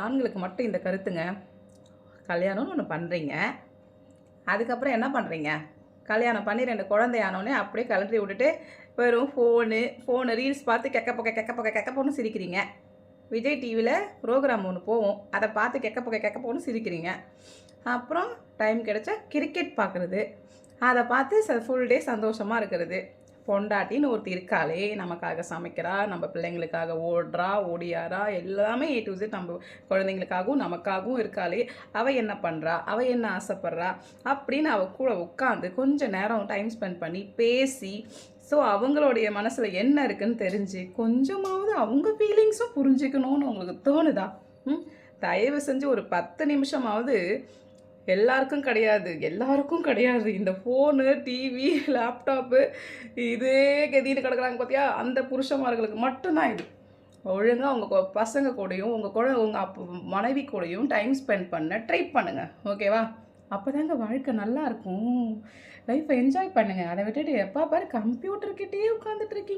ஆண்களுக்கு மட்டும் இந்த கருத்துங்க. கல்யாணம்னு ஒன்று பண்ணுறீங்க அதுக்கப்புறம் என்ன பண்ணுறீங்க கல்யாணம் பண்ணி ரெண்டு குழந்தையானோடனே அப்படியே கலட்டி விட்டுட்டு வெறும் ஃபோனு ஃபோனு ரீல்ஸ் பார்த்து கெக்க பக்க கெக்க பக்க கெக்க பொண்ணு சிரிக்கிறீங்க. விஜய் டிவியில் ப்ரோக்ராம் ஒன்று போவோம் அதை பார்த்து கெக்க பக்க கெக்க பொண்ணு சிரிக்கிறீங்க. அப்புறம் டைம் கிடச்சா கிரிக்கெட் பார்க்குறது. அதை பார்த்து ஃபுல் டே சந்தோஷமாக இருக்கிறது. பொண்டாட்டின்னு ஒருத்தி இருக்காளே நமக்காக சமைக்கிறா நம்ம பிள்ளைங்களுக்காக ஓடுறா ஓடியாரா எல்லாமே ஏ டு Z நம்ம குழந்தைங்களுக்காகவும் நமக்காகவும் இருக்காளே. அவள் என்ன பண்ணுறா அவள் என்ன ஆசைப்பட்றா? அப்படின்னு அவள் கூட உட்காந்து கொஞ்சம் நேரம் டைம் ஸ்பெண்ட் பண்ணி பேசி ஸோ அவங்களுடைய மனசில் என்ன இருக்குன்னு தெரிஞ்சு கொஞ்சமாவது அவங்க ஃபீலிங்ஸும் புரிஞ்சுக்கணும்னு உங்களுக்கு தோணுதா? ம்? தயவு செஞ்சு ஒரு பத்து நிமிஷமாவது எல்லாருக்கும் கிடையாது. எல்லாருக்கும் கிடையாது. இந்த ஃபோனு டிவி லேப்டாப்பு இதே கதின்னு கிடக்குறாங்க பார்த்தியா அந்த புருஷன்மார்களுக்கு மட்டும்தான் இது. ஒழுங்காக உங்கள் பசங்க கூடயும் உங்கள் கூட உங்கள் அப்போ மனைவி கூடயும் டைம் ஸ்பெண்ட் பண்ண ட்ரை பண்ணுங்கள் ஓகேவா அப்போ தாங்க வாழ்க்கை நல்லாயிருக்கும் லைஃப்பை என்ஜாய் பண்ணுங்கள் அதை விட்டுட்டு எப்போ பாரு கம்ப்யூட்டர்கிட்டயே உட்காந்துட்டு